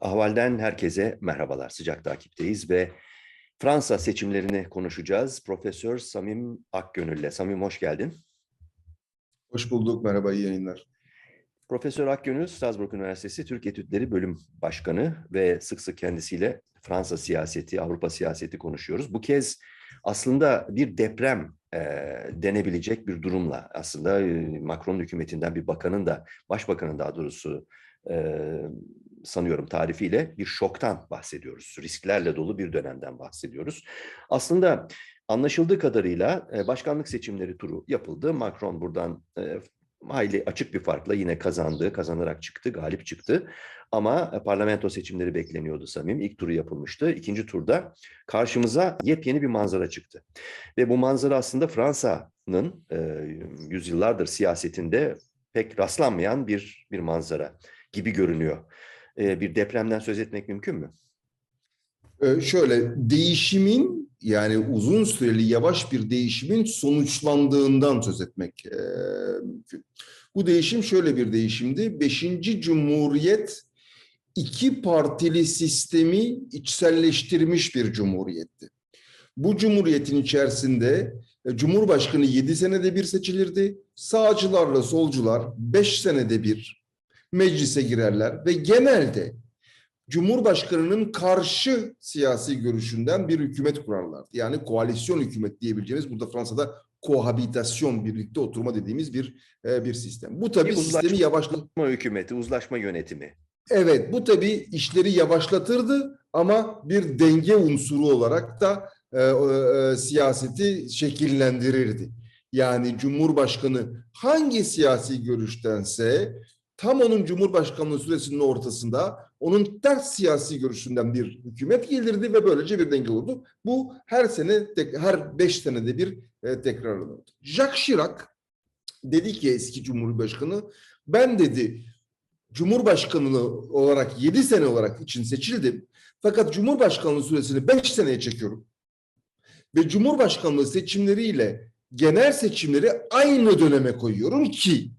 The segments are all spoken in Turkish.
Ahval'den herkese merhabalar. Sıcak takipteyiz ve Fransa seçimlerini konuşacağız. Profesör Samim Akgönül'le. Samim hoş geldin. Hoş bulduk, merhaba, iyi yayınlar. Profesör Akgönül, Strasbourg Üniversitesi Türk Etütleri Bölüm Başkanı ve sık sık kendisiyle Fransa siyaseti, Avrupa siyaseti konuşuyoruz. Bu kez aslında bir deprem e, denebilecek bir durumla aslında e, Macron hükümetinden bir bakanın da, başbakanın daha doğrusu e, sanıyorum tarifiyle bir şoktan bahsediyoruz. Risklerle dolu bir dönemden bahsediyoruz. Aslında anlaşıldığı kadarıyla e, başkanlık seçimleri turu yapıldı. Macron buradan e, hayli açık bir farkla yine kazandı, kazanarak çıktı, galip çıktı. Ama e, parlamento seçimleri bekleniyordu Samim. İlk turu yapılmıştı. İkinci turda karşımıza yepyeni bir manzara çıktı. Ve bu manzara aslında Fransa'nın e, yüzyıllardır siyasetinde pek rastlanmayan bir bir manzara gibi görünüyor. E, bir depremden söz etmek mümkün mü? Ee, şöyle, değişimin yani uzun süreli yavaş bir değişimin sonuçlandığından söz etmek e, mümkün. Bu değişim şöyle bir değişimdi. Beşinci Cumhuriyet iki partili sistemi içselleştirmiş bir cumhuriyetti. Bu cumhuriyetin içerisinde e, Cumhurbaşkanı yedi senede bir seçilirdi. Sağcılarla solcular beş senede bir meclise girerler ve genelde Cumhurbaşkanının karşı siyasi görüşünden bir hükümet kurarlardı. Yani koalisyon hükümet diyebileceğimiz burada Fransa'da kohabitasyon birlikte oturma dediğimiz bir e, bir sistem. Bu tabii Bir sistemi uzlaşma- yavaşlat Uzlaşma hükümeti, uzlaşma yönetimi. Evet, bu tabii işleri yavaşlatırdı ama bir denge unsuru olarak da e, e, siyaseti şekillendirirdi. Yani Cumhurbaşkanı hangi siyasi görüştense tam onun Cumhurbaşkanlığı süresinin ortasında onun ters siyasi görüşünden bir hükümet gelirdi ve böylece bir denge olurdu. Bu her sene, her beş senede bir e, tekrarlanırdı. Jacques Chirac dedi ki eski Cumhurbaşkanı, ben dedi Cumhurbaşkanlığı olarak 7 sene olarak için seçildim. Fakat Cumhurbaşkanlığı süresini 5 seneye çekiyorum. Ve Cumhurbaşkanlığı seçimleriyle genel seçimleri aynı döneme koyuyorum ki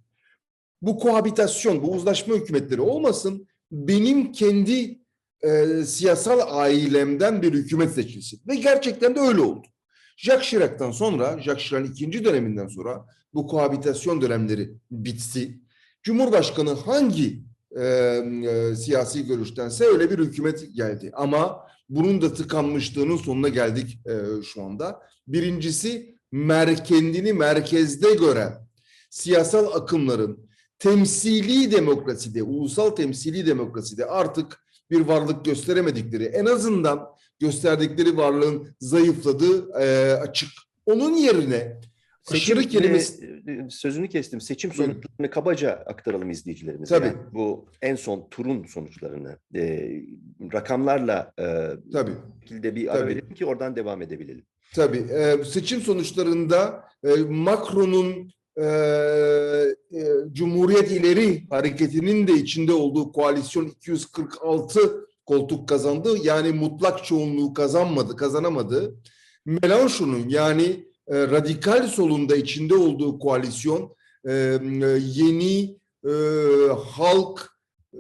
bu kohabitasyon, bu uzlaşma hükümetleri olmasın. Benim kendi e, siyasal ailemden bir hükümet seçilsin. Ve gerçekten de öyle oldu. Jacques Chirac'tan sonra, Jacques Chirac'ın ikinci döneminden sonra bu kohabitasyon dönemleri bitti. Cumhurbaşkanı hangi e, e, siyasi görüştense öyle bir hükümet geldi. Ama bunun da tıkanmışlığının sonuna geldik e, şu anda. Birincisi mer kendini merkezde gören siyasal akımların temsili demokraside, ulusal temsili demokraside artık bir varlık gösteremedikleri, en azından gösterdikleri varlığın zayıfladığı e, açık. Onun yerine Seçim aşırı kelimesi sözünü kestim. Seçim sonuçlarını kabaca aktaralım izleyicilerimize. Tabii. Yani bu en son turun sonuçlarını e, rakamlarla e, tabii şekilde bir ara verelim ki oradan devam edebilelim. Tabii. e, seçim sonuçlarında e, Macron'un e, e, Cumhuriyet İleri Hareketi'nin de içinde olduğu koalisyon 246 koltuk kazandı. Yani mutlak çoğunluğu kazanmadı, kazanamadı. Mélenchon'un yani e, radikal solunda içinde olduğu koalisyon e, yeni e, halk e,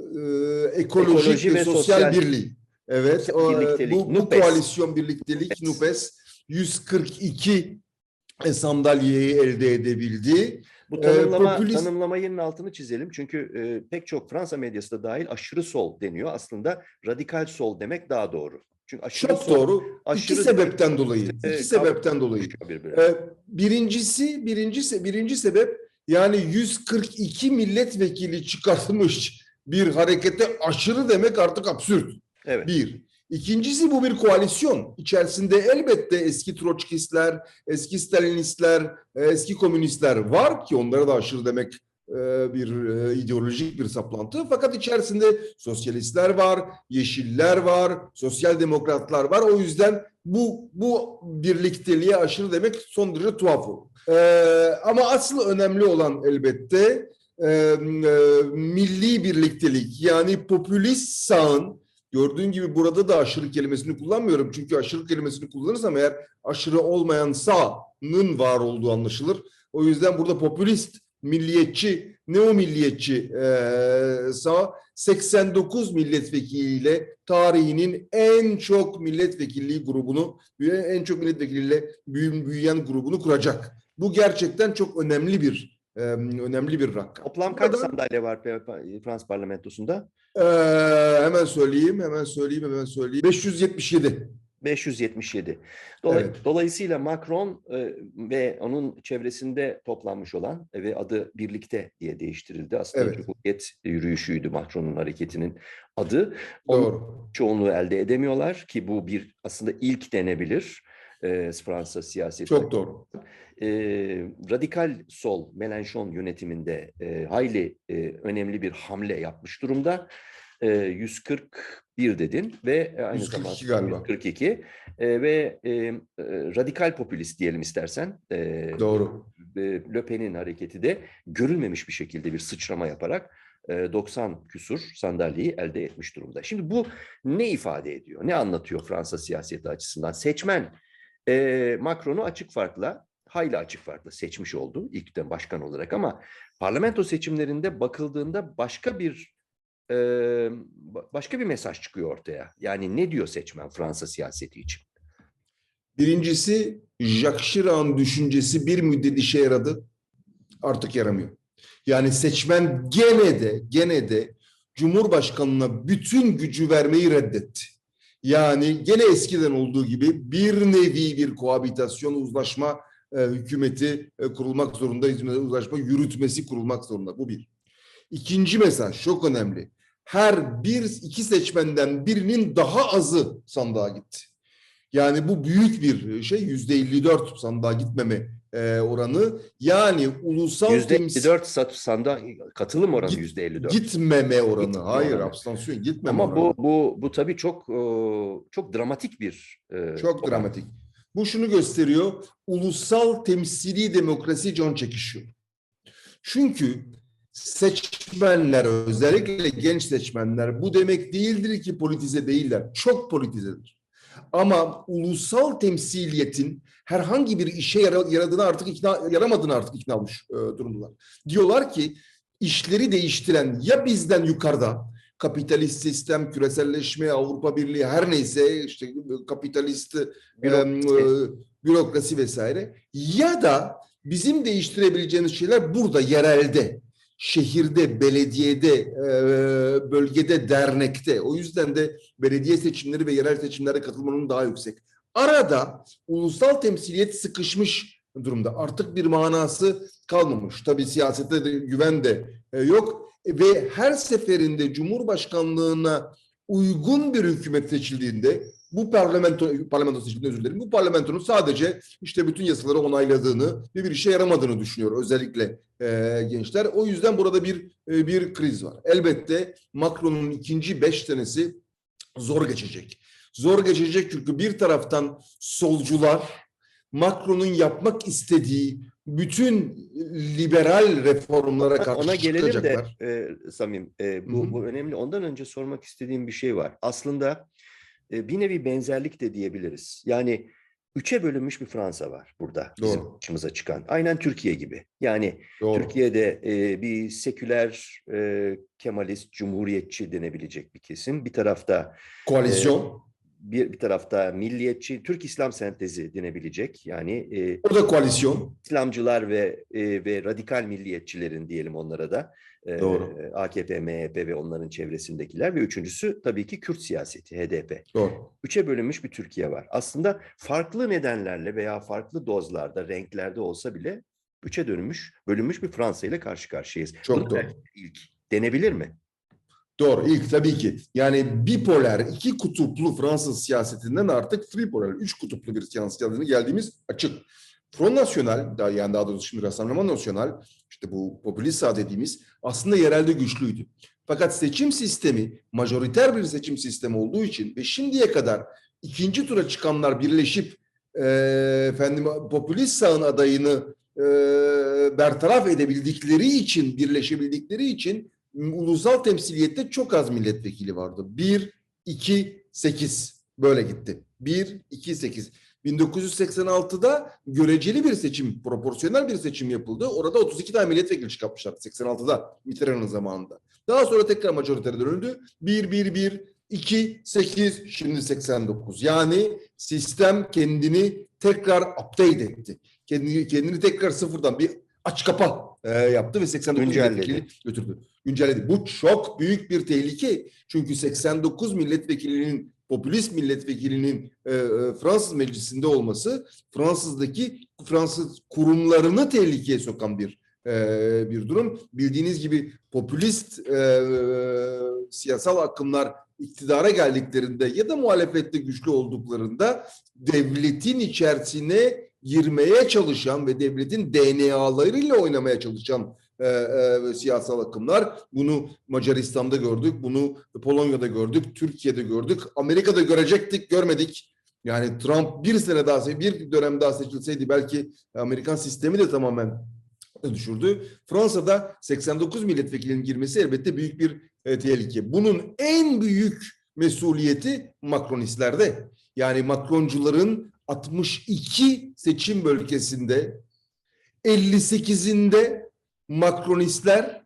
ekolojik Ekoloji ve, ve sosyal, sosyal- birliği. Evet, e, bu, bu koalisyon birliktelik NUPES 142 sandalyeyi elde edebildi. Bu Ee, tanımlama, popülist- tanımlamanın altını çizelim. Çünkü e, pek çok Fransa medyası da dahil aşırı sol deniyor. Aslında radikal sol demek daha doğru. Çünkü aşırı Çok sol doğru. aşırı iki sebepten dolayı. e, iki sebepten dolayı. Ee, birincisi, birinci, birinci sebep yani 142 milletvekili çıkartmış bir harekete aşırı demek artık absürt. evet. Bir. İkincisi bu bir koalisyon. İçerisinde elbette eski Troçkistler, eski Stalinistler, e, eski komünistler var ki onlara da aşırı demek e, bir e, ideolojik bir saplantı. Fakat içerisinde sosyalistler var, yeşiller var, sosyal demokratlar var. O yüzden bu bu birlikteliğe aşırı demek son derece tuhaf olur. Ama asıl önemli olan elbette milli birliktelik yani popülist sağın Gördüğün gibi burada da aşırı kelimesini kullanmıyorum. Çünkü aşırı kelimesini kullanırsam eğer aşırı olmayan sağın var olduğu anlaşılır. O yüzden burada popülist, milliyetçi neo milliyetçi e, sağ 89 milletvekiliyle tarihinin en çok milletvekilliği grubunu en çok milletvekiliyle büyü- büyüyen grubunu kuracak. Bu gerçekten çok önemli bir e, önemli bir rakam. Toplam kaç Burada- sandalye var Fransız parlamentosunda? Ee, hemen söyleyeyim, hemen söyleyeyim, hemen söyleyeyim. 577. 577. Dolay- Evet. Dolayısıyla Macron e, ve onun çevresinde toplanmış olan e, ve adı Birlikte diye değiştirildi. Aslında Evet. Cumhuriyet yürüyüşüydü Macron'un hareketinin adı. Onun Doğru. çoğunluğu elde edemiyorlar ki bu bir aslında ilk denebilir e, Fransa siyaseti. Çok doğru. e, radikal sol Mélenchon yönetiminde e, hayli e, önemli bir hamle yapmış durumda. E, 141 dedin ve e, aynı 142 zamanda galiba. 142 e, ve e, e, radikal popülist diyelim istersen. E, Doğru. e, Le Pen'in hareketi de görülmemiş bir şekilde bir sıçrama yaparak e, 90 küsur sandalyeyi elde etmiş durumda. Şimdi bu ne ifade ediyor? Ne anlatıyor Fransa siyaseti açısından? Seçmen e, Macron'u açık farkla, hayli açık farkla seçmiş oldu ilkten başkan olarak ama parlamento seçimlerinde bakıldığında başka bir e, ba- başka bir mesaj çıkıyor ortaya. Yani ne diyor seçmen Fransa siyaseti için? Birincisi Jacques Chirac'ın düşüncesi bir müddet işe yaradı. Artık yaramıyor. Yani seçmen gene de gene de Cumhurbaşkanına bütün gücü vermeyi reddetti. Yani gene eskiden olduğu gibi bir nevi bir kohabitasyon uzlaşma e, hükümeti e, kurulmak zorunda, uzlaşma yürütmesi kurulmak zorunda. Bu bir. İkinci mesaj çok önemli. Her bir iki seçmenden birinin daha azı sandığa gitti. Yani bu büyük bir şey yüzde 54 sandığa gitmeme e, oranı. Yani ulusal Yüzde temsil 54 sat sanda katılım oranı yüzde 54. gitmeme oranı. Gitmeme Hayır oranı. abstansiyon gitmeme Ama oranı. bu bu bu tabii çok e, çok dramatik bir e, Çok oran. dramatik. Bu şunu gösteriyor. Ulusal temsili demokrasi can çekişiyor. Çünkü seçmenler özellikle genç seçmenler bu demek değildir ki politize değiller. Çok politizedir. Ama ulusal temsiliyetin herhangi bir işe yara- yaradığını artık ikna yaramadığını artık ikna olmuş e, durumdalar. Diyorlar ki işleri değiştiren ya bizden yukarıda kapitalist sistem, küreselleşme, Avrupa Birliği her neyse işte kapitalist Bürokrasi. e, bürokrasi vesaire ya da bizim değiştirebileceğimiz şeyler burada yerelde, şehirde, belediyede, bölgede, dernekte. O yüzden de belediye seçimleri ve yerel seçimlere katılmanın daha yüksek. Arada ulusal temsiliyet sıkışmış durumda. Artık bir manası kalmamış. Tabii siyasette de güven de e, yok ve her seferinde Cumhurbaşkanlığına uygun bir hükümet seçildiğinde bu parlamento parlamento seçiminde özür dilerim. Bu parlamentonun sadece işte bütün yasaları onayladığını ve bir işe yaramadığını düşünüyor özellikle e, gençler. O yüzden burada bir e, bir kriz var. Elbette Macron'un ikinci beş senesi zor geçecek. Zor geçecek çünkü bir taraftan solcular Macron'un yapmak istediği bütün liberal reformlara karşı Ona gelelim de e, Samim. e, bu, Hı hı. bu önemli. Ondan önce sormak istediğim bir şey var. Aslında bir nevi benzerlik de diyebiliriz. Yani üçe bölünmüş bir Fransa var burada bizim Doğru. başımıza çıkan. Aynen Türkiye gibi. Yani Doğru. Türkiye'de e, bir seküler, e, Kemalist, cumhuriyetçi denebilecek bir kesim. Bir tarafta Koalisyon. Bir, bir tarafta milliyetçi, Türk İslam sentezi denebilecek. Yani e, O da koalisyon. İslamcılar ve e, ve radikal milliyetçilerin diyelim onlara da e, Doğru. AKP, MHP ve onların çevresindekiler ve üçüncüsü tabii ki Kürt siyaseti, HDP. Doğru. Üçe bölünmüş bir Türkiye var. Aslında farklı nedenlerle veya farklı dozlarda, renklerde olsa bile üçe dönmüş, bölünmüş bir Fransa ile karşı karşıyayız. Çok Bu da doğru. ilk denebilir mi? Doğru. İlk tabii ki. Yani bipolar, iki kutuplu Fransız siyasetinden artık tripolar, üç kutuplu bir siyasetine geldiğimiz açık. Front National, daha, yani daha doğrusu şimdi Rassemblement National, işte bu popülist sağ dediğimiz aslında yerelde güçlüydü. Fakat seçim sistemi, majoriter bir seçim sistemi olduğu için ve şimdiye kadar ikinci tura çıkanlar birleşip e, efendim popülist sağın adayını e, bertaraf edebildikleri için, birleşebildikleri için ulusal temsiliyette çok az milletvekili vardı. 1, 2, 8 böyle gitti. 1, 2, 8. 1986'da göreceli bir seçim, proporsiyonel bir seçim yapıldı. Orada 32 tane milletvekili çıkartmışlar 86'da Mitterrand'ın zamanında. Daha sonra tekrar majoritere dönüldü. 1, 1, 1, 2, 8, şimdi 89. Yani sistem kendini tekrar update etti. Kendini, kendini tekrar sıfırdan bir aç kapa e, yaptı ve 89 Güncelledi. milletvekili götürdü. Güncelledi. Bu çok büyük bir tehlike. Çünkü 89 milletvekilinin popülist milletvekilinin e, e, Fransız meclisinde olması Fransız'daki Fransız kurumlarını tehlikeye sokan bir e, bir durum. Bildiğiniz gibi popülist e, siyasal akımlar iktidara geldiklerinde ya da muhalefette güçlü olduklarında devletin içerisine girmeye çalışan ve devletin DNA'larıyla oynamaya çalışan e, e, siyasal akımlar. Bunu Macaristan'da gördük, bunu Polonya'da gördük, Türkiye'de gördük, Amerika'da görecektik, görmedik. Yani Trump bir sene daha, bir dönem daha seçilseydi belki Amerikan sistemi de tamamen düşürdü. Fransa'da 89 milletvekilinin girmesi elbette büyük bir e, tehlike. Bunun en büyük mesuliyeti Macronistlerde. Yani Macroncuların 62 seçim bölgesinde 58'inde Macronistler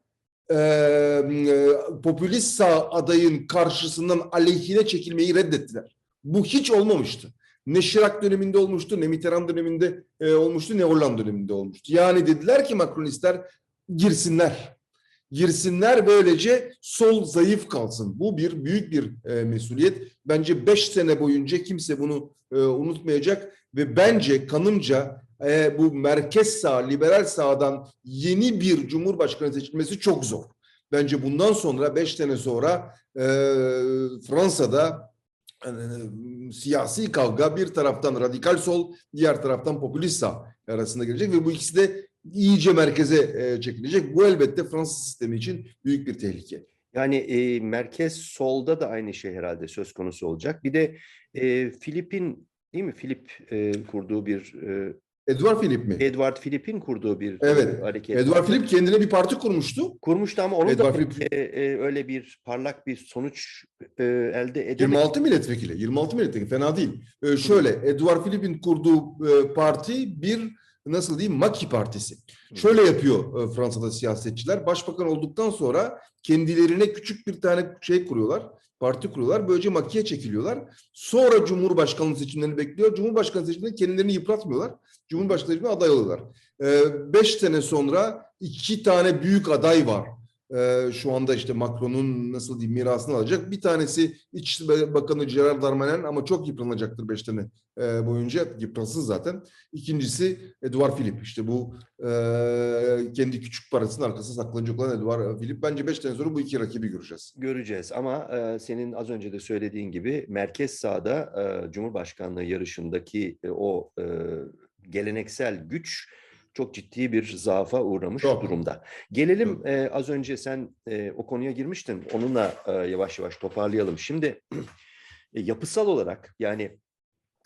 e, e, popülist sağ adayın karşısından aleyhine çekilmeyi reddettiler. Bu hiç olmamıştı. Ne Chirac döneminde olmuştu, ne Mitterrand döneminde e, olmuştu, ne Hollande döneminde olmuştu. Yani dediler ki Macronistler girsinler. Girsinler böylece sol zayıf kalsın. Bu bir büyük bir e, mesuliyet. Bence beş sene boyunca kimse bunu e, unutmayacak ve bence kanımca e, bu merkez sağ, liberal sağdan yeni bir cumhurbaşkanı seçilmesi çok zor. Bence bundan sonra beş sene sonra e, Fransa'da e, siyasi kavga bir taraftan radikal sol, diğer taraftan popülist sağ arasında gelecek ve bu ikisi de iyice merkeze e, çekilecek. Bu elbette Fransız sistemi için büyük bir tehlike. Yani e, merkez solda da aynı şey herhalde söz konusu olacak. Bir de e, Filip'in değil mi? Filip e, kurduğu bir e, Edouard Philippe mi? Edward Filip'in kurduğu bir Evet. e, hareket. Edouard vardı. Philippe kendine bir parti kurmuştu. kurmuştu ama onu Edward da Philippe- e, e, öyle bir parlak bir sonuç e, elde edemedi. 26 milletvekili. 26 milletvekili fena değil. Ee, şöyle Edouard Philippe'in kurduğu e, parti bir nasıl diyeyim Maki Partisi. Şöyle yapıyor e, Fransa'da siyasetçiler. Başbakan olduktan sonra kendilerine küçük bir tane şey kuruyorlar. Parti kuruyorlar. Böylece Maki'ye çekiliyorlar. Sonra Cumhurbaşkanlığı seçimlerini bekliyor. Cumhurbaşkanlığı seçimlerinde kendilerini yıpratmıyorlar. Cumhurbaşkanlığı seçimine aday oluyorlar. Ee, beş sene sonra iki tane büyük aday var. Şu anda işte Macron'un nasıl diyeyim mirasını alacak. Bir tanesi İçişleri Bakanı Gerard Darmanin ama çok yıpranacaktır beş sene e, boyunca. Yıpransın zaten. İkincisi Edouard Philippe. İşte bu kendi küçük parasının arkasında saklanacak olan Edouard Philippe. Bence beş sene sonra bu iki rakibi göreceğiz. Göreceğiz ama senin az önce de söylediğin gibi merkez sağda Cumhurbaşkanlığı yarışındaki o geleneksel güç çok ciddi bir zaafa uğramış Çok. durumda. Gelelim e, az önce sen e, o konuya girmiştin. Onunla e, yavaş yavaş toparlayalım. Şimdi e, yapısal olarak yani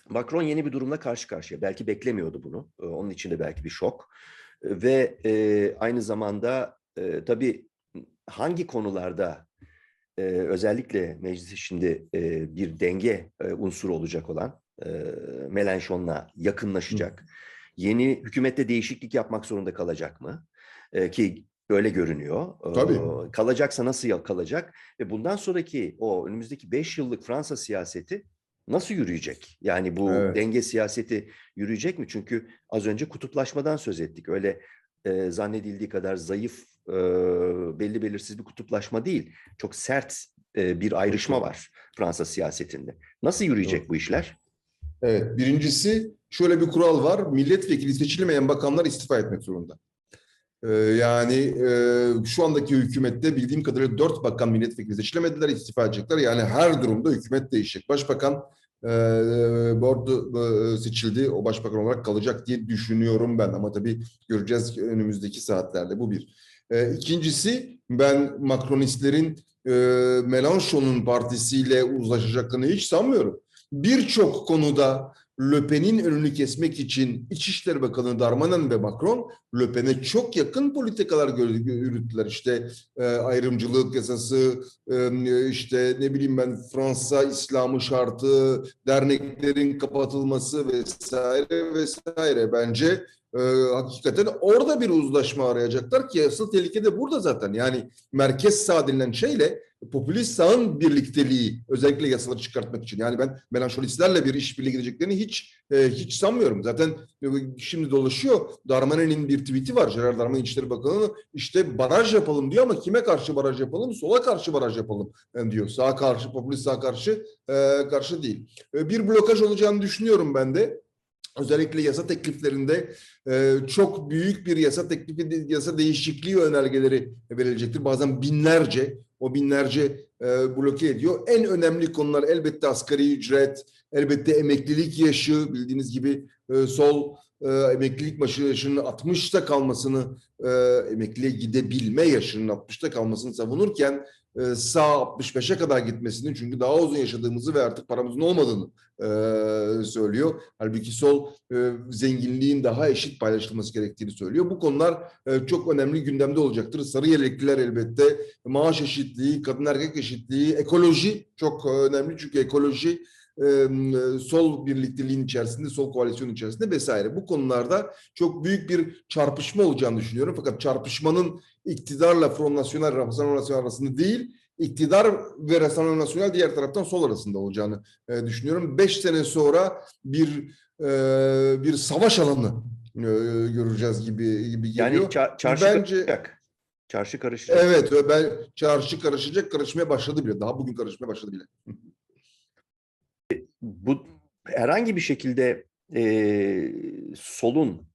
Macron yeni bir durumla karşı karşıya. Belki beklemiyordu bunu. E, onun için de belki bir şok. E, Ve e, aynı zamanda e, tabii hangi konularda e, özellikle meclis içinde e, bir denge e, unsuru olacak olan e, Mélenchon'la yakınlaşacak. Yeni hükümette değişiklik yapmak zorunda kalacak mı? E, ki öyle görünüyor. Tabii. kalacaksa nasıl kalacak? Ve bundan sonraki o önümüzdeki 5 yıllık Fransa siyaseti nasıl yürüyecek? Yani bu Evet. denge siyaseti yürüyecek mi? Çünkü az önce kutuplaşmadan söz ettik. Öyle e, zannedildiği kadar zayıf, e, belli belirsiz bir kutuplaşma değil. Çok sert e, bir ayrışma var Fransa siyasetinde. Nasıl yürüyecek bu işler? Evet. Birincisi şöyle bir kural var. Milletvekili seçilmeyen bakanlar istifa etmek zorunda. Ee, yani e, şu andaki hükümette bildiğim kadarıyla dört bakan milletvekili seçilemediler, istifa edecekler. Yani her durumda hükümet değişecek. Başbakan e, bordo e, seçildi, o başbakan olarak kalacak diye düşünüyorum ben. Ama tabii göreceğiz önümüzdeki saatlerde. Bu bir. E, ikincisi ben Macronistlerin e, Mélenchon'un partisiyle uzlaşacaklarını hiç sanmıyorum. Birçok konuda Le Pen'in önünü kesmek için İçişleri Bakanı Darmanin ve Macron Le Pen'e çok yakın politikalar yürüttüler. İşte e, ayrımcılık yasası, e, işte ne bileyim ben Fransa İslamı şartı, derneklerin kapatılması vesaire vesaire. Bence e, hakikaten orada bir uzlaşma arayacaklar ki asıl tehlike de burada zaten. Yani merkez sağ denilen şeyle popülist sağın birlikteliği özellikle yasaları çıkartmak için. Yani ben melanşolistlerle bir işbirliği gideceklerini hiç e, hiç sanmıyorum. Zaten e, şimdi dolaşıyor. Darmanin'in bir tweet'i var. Gerard Darmanin İçişleri Bakanı işte baraj yapalım diyor ama kime karşı baraj yapalım? Sola karşı baraj yapalım e, diyor. Sağa karşı, popülist sağa karşı e, karşı değil. E, bir blokaj olacağını düşünüyorum ben de. Özellikle yasa tekliflerinde e, çok büyük bir yasa teklifi, yasa değişikliği önergeleri verilecektir. Bazen binlerce, o binlerce e, bloke ediyor. En önemli konular elbette asgari ücret, elbette emeklilik yaşı, bildiğiniz gibi e, sol e, emeklilik başı yaşının 60'ta kalmasını, e, emekliliğe gidebilme yaşının 60'ta kalmasını savunurken sağ 65'e kadar gitmesini çünkü daha uzun yaşadığımızı ve artık paramızın olmadığını e, söylüyor. Halbuki sol e, zenginliğin daha eşit paylaşılması gerektiğini söylüyor. Bu konular e, çok önemli gündemde olacaktır. Sarı yelekliler elbette, maaş eşitliği, kadın erkek eşitliği, ekoloji çok e, önemli çünkü ekoloji e, sol birlikteliğin içerisinde, sol koalisyonun içerisinde vesaire. Bu konularda çok büyük bir çarpışma olacağını düşünüyorum. Fakat çarpışmanın iktidarla Front National, Rassemblement National arasında değil, iktidar ve Rassemblement National diğer taraftan sol arasında olacağını düşünüyorum. Beş sene sonra bir bir savaş alanı göreceğiz gibi gibi Yani geliyor. ça- çarşı Bence- karışacak. Çarşı karışacak. Evet, ve ben çarşı karışacak, karışmaya başladı bile. Daha bugün karışmaya başladı bile. Bu herhangi bir şekilde e, solun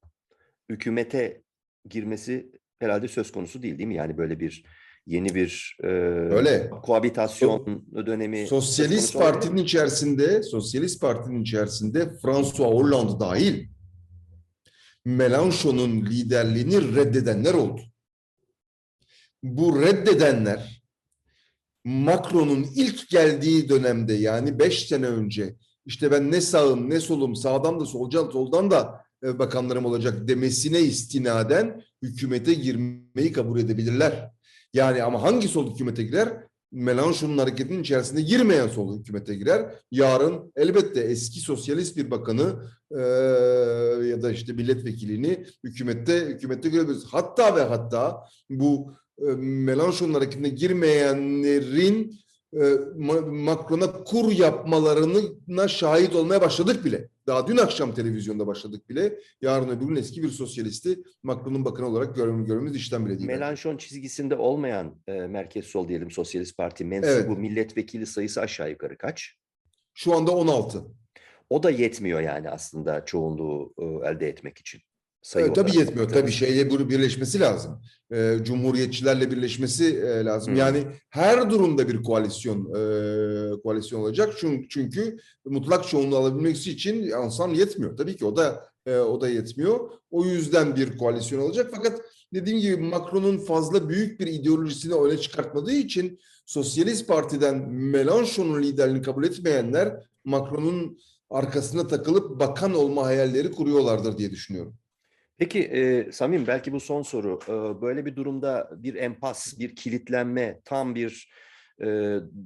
hükümete girmesi herhalde söz konusu değil değil mi? Yani böyle bir yeni bir e, Öyle. koabitasyon dönemi söz Sosyalist konusu olabilir? Parti'nin içerisinde, Sosyalist Parti'nin içerisinde François Hollande dahil Mélenchon'un liderliğini reddedenler oldu. Bu reddedenler Macron'un ilk geldiği dönemde yani beş sene önce işte ben ne sağım ne solum sağdan da solcan soldan da e, bakanlarım olacak demesine istinaden hükümete girmeyi kabul edebilirler. Yani ama hangi sol hükümete girer? Melanchon'un hareketinin içerisinde girmeyen sol hükümete girer. Yarın elbette eski sosyalist bir bakanı e, ya da işte milletvekilini hükümette hükümette görebiliriz. Hatta ve hatta bu Melanchon'un hareketine girmeyenlerin e, Ma- Macron'a kur yapmalarına şahit olmaya başladık bile. Daha dün akşam televizyonda başladık bile. Yarın öbür gün eski bir sosyalisti Macron'un bakanı olarak görmemiz, görmemiz işten bile değil. Melanchon çizgisinde olmayan e, merkez sol diyelim Sosyalist Parti mensubu Evet. milletvekili sayısı aşağı yukarı kaç? Şu anda 16. O da yetmiyor yani aslında çoğunluğu e, elde etmek için. Sayı Evet, tabii yetmiyor. Tabii şeyle birleşmesi lazım. Ee, Cumhuriyetçilerle birleşmesi e, lazım. Hı. Yani her durumda bir koalisyon e, koalisyon olacak. Çünkü, çünkü mutlak çoğunluğu alabilmek için insan yetmiyor. Tabii ki o da e, o da yetmiyor. O yüzden bir koalisyon olacak. Fakat dediğim gibi Macron'un fazla büyük bir ideolojisini öne çıkartmadığı için Sosyalist Parti'den Mélenchon'un liderliğini kabul etmeyenler Macron'un arkasına takılıp bakan olma hayalleri kuruyorlardır diye düşünüyorum. Peki e, Samim belki bu son soru. E, böyle bir durumda bir empas, bir kilitlenme, tam bir e,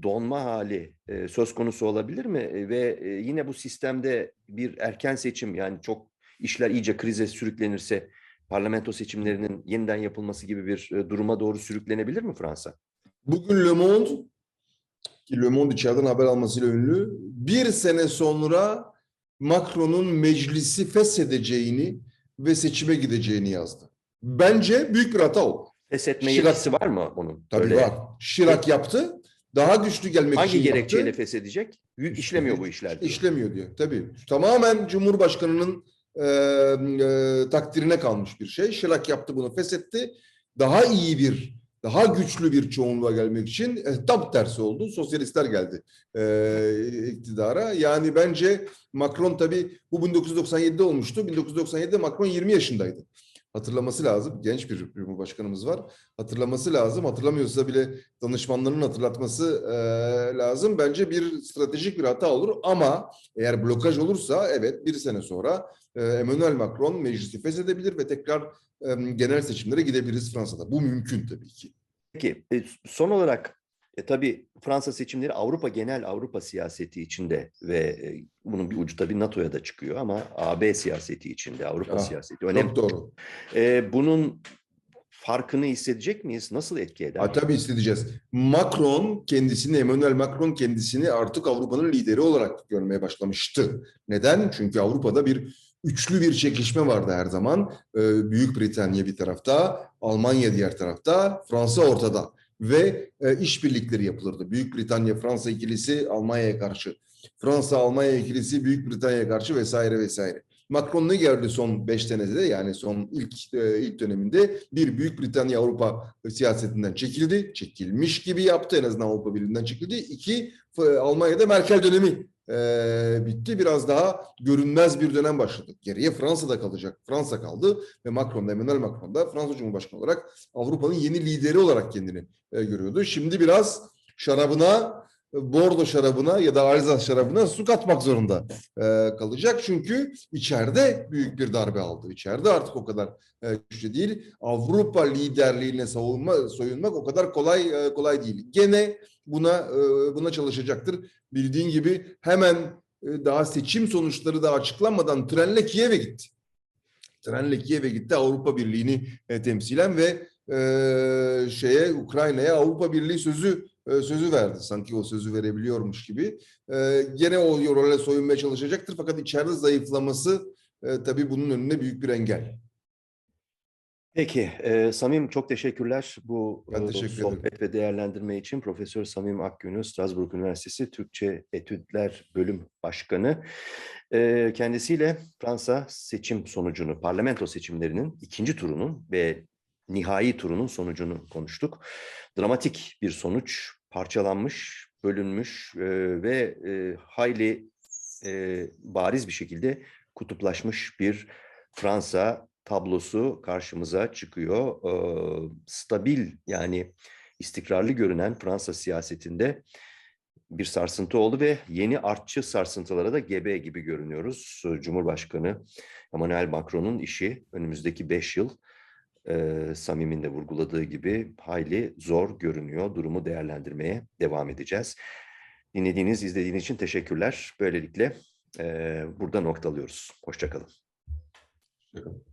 donma hali e, söz konusu olabilir mi? E, ve e, yine bu sistemde bir erken seçim yani çok işler iyice krize sürüklenirse parlamento seçimlerinin yeniden yapılması gibi bir e, duruma doğru sürüklenebilir mi Fransa? Bugün Le Monde ki Le Monde içeriden haber almasıyla ünlü bir sene sonra Macron'un meclisi feshedeceğini ve seçime gideceğini yazdı. Bence büyük bir hata o. Feshetme Şirak- yetkisi var mı onun? Tabii Öyle- var. Şirak yaptı. Daha güçlü gelmek Hangi için gerekçeyle yaptı. feshedecek? İşlemiyor bu işler. diyor. İşlemiyor diyor. Tabii. Tamamen Cumhurbaşkanı'nın e, e, takdirine kalmış bir şey. Şirak yaptı bunu feshetti. Daha iyi bir, daha güçlü bir çoğunluğa gelmek için e, tam tersi oldu. Sosyalistler geldi e, iktidara. Yani bence Macron tabii bu 1997'de olmuştu. 1997'de Macron 20 yaşındaydı. Hatırlaması lazım. Genç bir Cumhurbaşkanımız var. Hatırlaması lazım. Hatırlamıyorsa bile danışmanlarının hatırlatması e, lazım. Bence bir stratejik bir hata olur ama eğer blokaj olursa evet bir sene sonra e, Emmanuel Macron meclisi feshedebilir ve tekrar e, genel seçimlere gidebiliriz Fransa'da. Bu mümkün tabii ki. Peki e, son olarak e, tabii Fransa seçimleri Avrupa genel Avrupa siyaseti içinde ve e, bunun bir ucu tabii NATO'ya da çıkıyor ama AB siyaseti içinde Avrupa Ah, siyaseti önemli. Çok doğru. E, bunun farkını hissedecek miyiz? Nasıl etki eder? Ha, tabii hissedeceğiz. Macron kendisini, Emmanuel Macron kendisini artık Avrupa'nın lideri olarak görmeye başlamıştı. Neden? Çünkü Avrupa'da bir üçlü bir çekişme vardı her zaman. Ee, Büyük Britanya bir tarafta, Almanya diğer tarafta, Fransa ortada. Ve e, işbirlikleri yapılırdı. Büyük Britanya, Fransa ikilisi Almanya'ya karşı. Fransa, Almanya ikilisi Büyük Britanya'ya karşı vesaire vesaire. Macron ne geldi son beş senede yani son ilk e, ilk döneminde bir Büyük Britanya Avrupa siyasetinden çekildi. Çekilmiş gibi yaptı en azından Avrupa Birliği'nden çekildi. İki Almanya'da Merkel dönemi e, bitti. Biraz daha görünmez bir dönem başladı. Geriye Fransa'da kalacak. Fransa kaldı ve Macron da Emmanuel Macron da Fransa Cumhurbaşkanı olarak Avrupa'nın yeni lideri olarak kendini e, görüyordu. Şimdi biraz şarabına Bordo şarabına ya da Alsace şarabına su katmak zorunda e, kalacak. Çünkü içeride büyük bir darbe aldı. İçeride artık o kadar e, güçlü değil. Avrupa liderliğine savunma, soyunmak o kadar kolay e, kolay değil. Gene buna e, buna çalışacaktır. Bildiğin gibi hemen e, daha seçim sonuçları da açıklanmadan trenle Kiev'e gitti. Trenle Kiev'e gitti Avrupa Birliği'ni e, temsilen ve e, şeye Ukrayna'ya Avrupa Birliği sözü sözü verdi. Sanki o sözü verebiliyormuş gibi. E, gene o role soyunmaya çalışacaktır fakat içeride zayıflaması e, tabii bunun önüne büyük bir engel. Peki, e, Samim çok teşekkürler bu Ben e, teşekkür sohbet ve değerlendirme için. Profesör Samim Akgün'ü Strasbourg Üniversitesi Türkçe Etütler Bölüm Başkanı. E, kendisiyle Fransa seçim sonucunu, parlamento seçimlerinin ikinci turunun ve nihai turunun sonucunu konuştuk. Dramatik bir sonuç, parçalanmış, bölünmüş e, ve e, hayli e, bariz bir şekilde kutuplaşmış bir Fransa tablosu karşımıza çıkıyor. Ee, stabil yani istikrarlı görünen Fransa siyasetinde bir sarsıntı oldu ve yeni artçı sarsıntılara da gebe gibi görünüyoruz. Cumhurbaşkanı Emmanuel Macron'un işi önümüzdeki beş yıl e, Samim'in de vurguladığı gibi hayli zor görünüyor. Durumu değerlendirmeye devam edeceğiz. Dinlediğiniz, izlediğiniz için teşekkürler. Böylelikle e, burada noktalıyoruz. Hoşçakalın. Bakın.